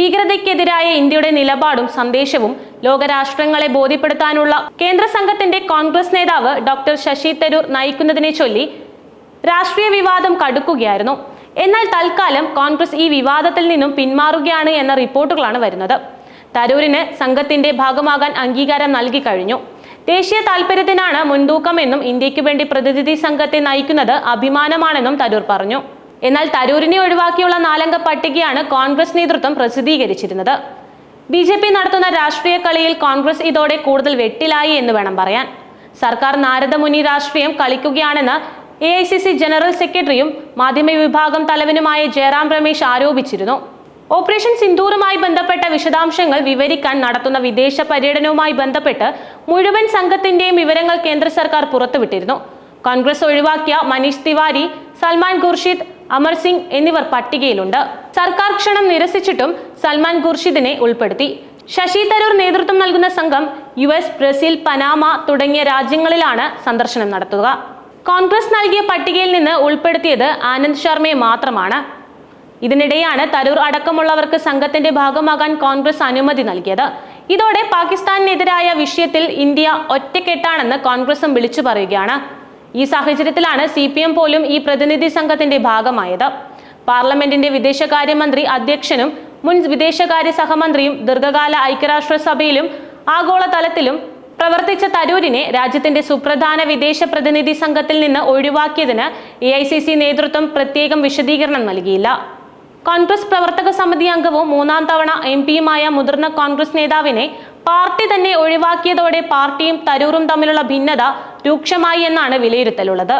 ഭീകരതയ്ക്കെതിരായ ഇന്ത്യയുടെ നിലപാടും സന്ദേശവും ലോകരാഷ്ട്രങ്ങളെ ബോധ്യപ്പെടുത്താനുള്ള കേന്ദ്ര സംഘത്തിന്റെ കോൺഗ്രസ് നേതാവ് ഡോക്ടർ ശശി തരൂർ നയിക്കുന്നതിനെ ചൊല്ലി രാഷ്ട്രീയ വിവാദം കടുക്കുകയായിരുന്നു. എന്നാൽ തൽക്കാലം കോൺഗ്രസ് ഈ വിവാദത്തിൽ നിന്നും പിന്മാറുകയാണ് എന്ന റിപ്പോർട്ടുകളാണ് വരുന്നത്. തരൂരിന് സംഘത്തിന്റെ ഭാഗമാകാൻ അംഗീകാരം നൽകി കഴിഞ്ഞു. ദേശീയ താൽപര്യത്തിനാണ് മുൻതൂക്കമെന്നും ഇന്ത്യയ്ക്ക് വേണ്ടി പ്രതിനിധി സംഘത്തെ നയിക്കുന്നത് അഭിമാനമാണെന്നും തരൂർ പറഞ്ഞു. എന്നാൽ തരൂരിനെ ഒഴിവാക്കിയുള്ള നാലംഗ പട്ടികയാണ് കോൺഗ്രസ് നേതൃത്വം പ്രസിദ്ധീകരിച്ചിരുന്നത്. ബി ജെ പി നടത്തുന്ന രാഷ്ട്രീയ കളിയിൽ കോൺഗ്രസ് ഇതോടെ കൂടുതൽ വെട്ടിലായി എന്ന് വേണം പറയാൻ. സർക്കാർ നാരദമുനി രാഷ്ട്രീയം കളിക്കുകയാണെന്ന് A I C C general സെക്രട്ടറിയും മാധ്യമ വിഭാഗം തലവനുമായ ജയറാം രമേശ് ആരോപിച്ചിരുന്നു. ഓപ്പറേഷൻ സിന്ദൂറുമായി ബന്ധപ്പെട്ട വിശദാംശങ്ങൾ വിവരിക്കാൻ നടത്തുന്ന വിദേശ പര്യടനവുമായി ബന്ധപ്പെട്ട് മുഴുവൻ സംഘത്തിന്റെയും വിവരങ്ങൾ കേന്ദ്ര സർക്കാർ പുറത്തുവിട്ടിരുന്നു. കോൺഗ്രസ് ഒഴിവാക്കിയ മനീഷ് തിവാരി സൽമാൻ ഖുർഷിദ് അമർ സിംഗ് എന്നിവർ പട്ടികയിലുണ്ട്. സർക്കാർ ക്ഷണം നിരസിച്ചിട്ടും സൽമാൻ ഖുർഷിദിനെ ഉൾപ്പെടുത്തി. ശശി തരൂർ നേതൃത്വം നൽകുന്ന സംഘം യു എസ് ബ്രസീൽ പനാമ തുടങ്ങിയ രാജ്യങ്ങളിലാണ് സന്ദർശനം നടത്തുക. കോൺഗ്രസ് നൽകിയ പട്ടികയിൽ നിന്ന് ഉൾപ്പെടുത്തിയത് ആനന്ദ് ശർമ്മയെ മാത്രമാണ്. ഇതിനിടെയാണ് തരൂർ അടക്കമുള്ളവർക്ക് സംഘത്തിന്റെ ഭാഗമാകാൻ കോൺഗ്രസ് അനുമതി നൽകിയത്. ഇതോടെ പാകിസ്ഥാനെതിരായ വിഷയത്തിൽ ഇന്ത്യ ഒറ്റക്കെട്ടാണെന്ന് കോൺഗ്രസും വിളിച്ചു പറയുകയാണ്. ഈ സാഹചര്യത്തിലാണ് സി പി എം പോലും ഈ പ്രതിനിധി സംഘത്തിന്റെ ഭാഗമായത്. പാർലമെന്റിന്റെ വിദേശകാര്യമന്ത്രി അധ്യക്ഷനും മുൻ വിദേശകാര്യ സഹമന്ത്രിയും ദീർഘകാല ഐക്യരാഷ്ട്രസഭയിലും ആഗോളതലത്തിലും പ്രവർത്തിച്ച തരൂരിനെ രാജ്യത്തിന്റെ സുപ്രധാന വിദേശ പ്രതിനിധി സംഘത്തിൽ നിന്ന് ഒഴിവാക്കിയതിന് എ നേതൃത്വം പ്രത്യേകം വിശദീകരണം നൽകിയില്ല. കോൺഗ്രസ് പ്രവർത്തക സമിതി അംഗവും മൂന്നാം തവണ എം പിയുമായ മുതിർന്ന കോൺഗ്രസ് നേതാവിനെ പാർട്ടി തന്നെ ഒഴിവാക്കിയതോടെ പാർട്ടിയും തരൂറും തമ്മിലുള്ള ഭിന്നത രൂക്ഷമായി എന്നാണ് വിലയിരുത്തലുള്ളത്